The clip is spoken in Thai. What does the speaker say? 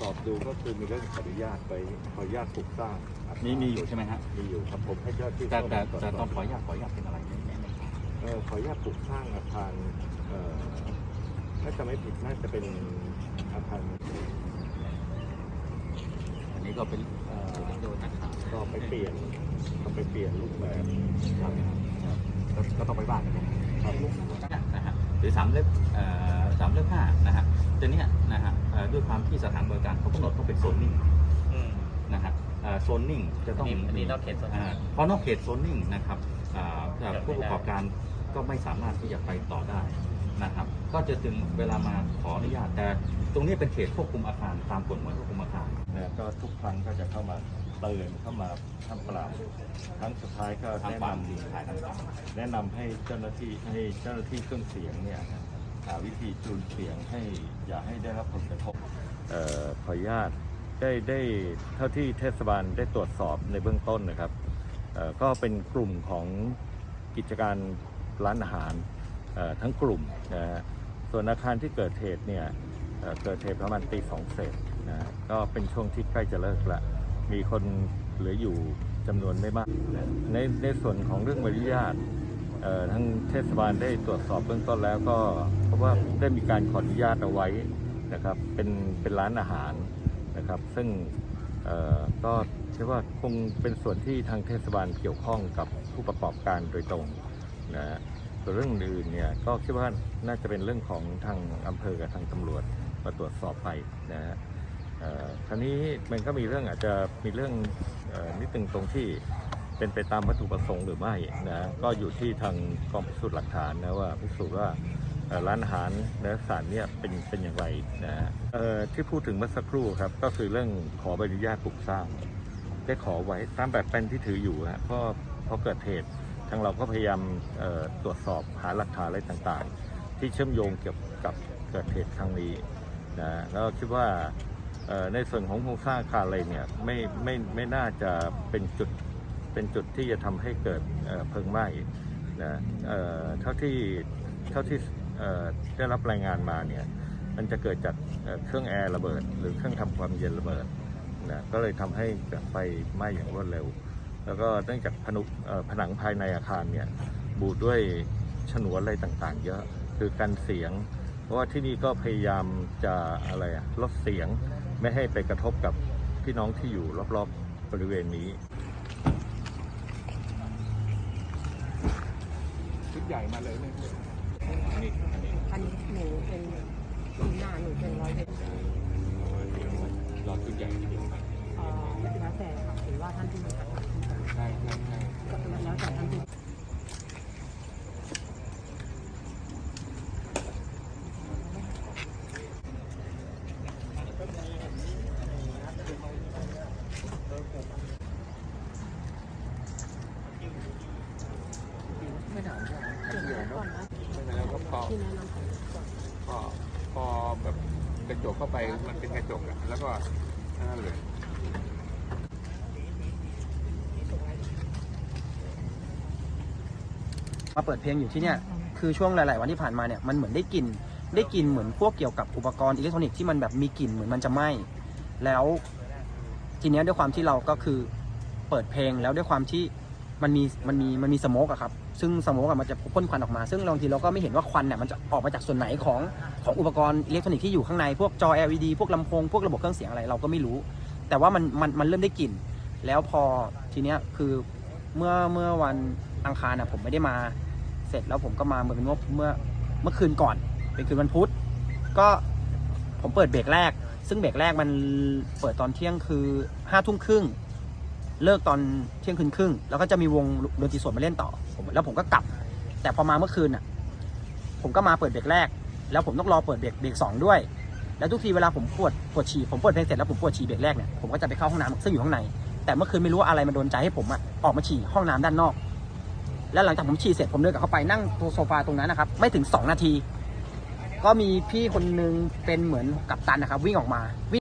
สอบดูก็คือมีเรื่องขออนุญาตไปขออนุญาตปลูกสร้างอาคารมีมีอยู่ใช่ไหมฮะมีอยู่ครับผมให้เจ้าหน้าที่แต่แต่เข้ามาแต่ตรอวนจขออนุญาตขออนุญาตเป็นอะไรไม่ไม่ไม่เอ่อขออนุญาตปลูกสร้างอาคารเอ่อถ้าจะไม่ผิดน่าจะเป็นอาคารอันนี้ก็เป็นเอ่อโดนนะครับ ก็ไปเปลี่ยนก็ไปเปลี่ยนรูปแบบครับ ก็ก็ต้องไปบ้านกันครับนะฮะ หรือสามเล่มเอ่อสามเล่มห้านะฮะตัวเนี้ยนะฮะเอ่อด้วยความที่สถานบริการเขากำหนดต้องเป็นโซนนิ่งนะฮะโซนนิ่งจะต้องอันนี้นอกเขตโซนนิ่งอ่าเพราะนอกเขตโซนนิ่งนะครับอ่าผู้ประกอบการก็ไม่สามารถที่จะไปต่อได้นะครับ ก็จะจึงเวลามาขออนุญาตแต่ตรงนี้เป็นเขตควบคุมอาคารตามกฎหมายควบคุมอาคารนะก็ทุกครั้งก็จะเข้ามา เตือนเข้ามาทำปราบครั้งสุดท้ายก็ทางแนะความนำดีขายต่างๆแนะนำให้เจ้าหน้าที่ให้เจ้าหน้าที่เครื่องเสียงเนี่ยหาวิธีจูนเสียงให้อย่าให้ได้รับผลกระทบเอ่อขออนุญาตได้ได้เท่าที่เทศบาลได้ตรวจสอบในเบื้องต้นนะครับเอ่อก็เป็นกลุ่มของกิจการร้านอาหารเอ่อทั้งกลุ่มนะฮะส่วนอาคารที่เกิดเหตุเนี่ยเอ่อเกิดเหตุประมาณตีสองเศษนะฮะก็เป็นช่วงที่ใกล้จะเลิกละ มีคนเหลืออยู่จำนวนไม่มาก ในในส่วนของเรื่องใบอนุญาตทั้งเทศบาลได้ตรวจสอบเบื้องต้นแล้วก็เพราะว่าได้มีการขออนุญาตเอาไว้นะครับเป็นเป็นร้านอาหารนะครับ ซึ่งเอ่อก็เชื่อว่าคงเป็นส่วนที่ทางเทศบาลเกี่ยวข้องกับผู้ประกอบการโดยตรงนะฮะส่วนเรื่องอื่นเนี่ยก็คิดว่าน่าจะเป็นเรื่องของทางอำเภอกับทางตำรวจมาตรวจสอบไปนะฮะ คราวนี้มันก็มีเรื่องอาจจะมีเรื่องอนิดนึงตรงที่เป็นไปตามวัตถุประสงค์หรือไม่นะก็อยู่ที่ทางกองพิสูจน์หลักฐานนะว่าพิสูจน์ว่าร้านอาหารในสานเนี่ยเป็นเป็นอย่างไรนะที่พูดถึงเมื่อสักครู่ครับก็คือเรื่องขอใบอนุญาตปลูกสร้างได้ขอไว้ตามแบบแปลนที่ถืออยู่ฮะเพราะพอเกิดเหตุทางเราก็พยายามตรวจสอบหาหลักฐานอะไรต่างๆ ที่เชื่อมโยงเกี่ยวกับเกิดเหตุครั้งนี้นะแล้วคิดว่า ในส่วนของโครงสร้างคาอะไรเนี่ยไม่ไม่ไม่น่าจะเป็นจุดเป็นจุดที่จะทำให้เกิดเพลิงไหม้นะเอ่อเท่าที่เท่าที่เอ่อได้รับรายงานมาเนี่ยมันจะเกิดจากเครื่องแอร์ระเบิด หรือเครื่องทำความเย็นระเบิดนะก็เลยทำให้เกิดไฟไหม้อย่างรวดเร็ว แล้วก็เนื่องจากผนุผนังภายในอาคารเนี่ยบูดด้วยฉนวนอะไรต่างๆ เยอะคือกันเสียง เพราะว่าที่นี่ก็พยายามจะอะไรอะลดเสียง ไม่ให้ไปกระทบกับพี่น้องที่อยู่รอบๆบริเวณนี้ ชุดใหญ่มาเลยเนี่ยนี่อันนี้อันนี้หนูเป็นหน้าหนูเป็นร้อยเป็นรอชุดใหญ่ทีเดียวไป เอ่อแล้วแต่ค่ะหรือว่าท่านที่มีค่ะ ใช่ใช่ใช่ แล้วแต่ท่านที่ ไม่ถามใช่ไหม เดี๋ยวก่อนนะแล้วก็พอพอพอแบบกระจกเข้าไปมันเป็นกระจกอะแล้วก็นั่นเลยมาเปิดเพลงอยู่ที่เนี่ยคือช่วงหลาย ๆ วันที่ผ่านมาเนี่ยมันเหมือนได้กลิ่นได้กลิ่นเหมือนพวกเกี่ยวกับอุปกรณ์อิเล็กทรอนิกส์ที่มันแบบมีกลิ่นเหมือนมันจะไหม้แล้วทีเนี้ยด้วยความที่เราก็คือเปิดเพลงแล้วด้วยความที่ มันมีมันมีมันมีสโมกอะครับ ซึ่งสโมกอะมันจะพ่นควันออกมา ซึ่งบางทีเราก็ไม่เห็นว่าควันเนี่ยมันจะออกมาจากส่วนไหนของของอุปกรณ์อิเล็กทรอนิกส์ที่อยู่ข้างใน พวกจอ LED พวกลำโพง พวกระบบเครื่องเสียงอะไรเราก็ไม่รู้ แต่ว่ามันมันมันเริ่มได้กลิ่น แล้วพอทีเนี้ยคือเมื่อเมื่อวันอังคารน่ะผมไม่ได้มา เสร็จแล้วผมก็มาเมื่อเป็นเมื่อเมื่อเมื่อคืนก่อน เป็นคืนวันพุธ ก็ผมเปิดเบรกแรก ซึ่งเบรกแรกมันเปิดตอนเที่ยงคือห้าทุ่มครึ่ง เลิกตอนเที่ยงคืนครึ่ง แล้วก็จะมีวงดนตรีสดมาเล่นต่อผมแล้วผมก็กลับ แต่พอมาเมื่อคืนน่ะ ผมก็มาเปิดเบรกแรก แล้วผมต้องรอเปิดเบรกเบรกสองด้วย แล้วทุกทีเวลาผมปวดปวดฉี่ผมปิดเพลงเสร็จแล้วผมปวดฉี่เบรกแรกเนี่ยผมก็จะไปเข้าห้องน้ำซึ่งอยู่ข้างใน แต่เมื่อคืนไม่รู้ว่าอะไรมาโดนใจให้ผมอะออกมาฉี่ห้องน้ำด้านนอก แล้วหลังจากผมฉี่เสร็จผมเดินกลับเข้าไปนั่งตัวโซฟาตรงนั้นนะครับไม่ถึง 2 นาที ก็มีพี่คนนึงเป็นเหมือนกัปตันนะครับวิ่งออกมาวิ่ง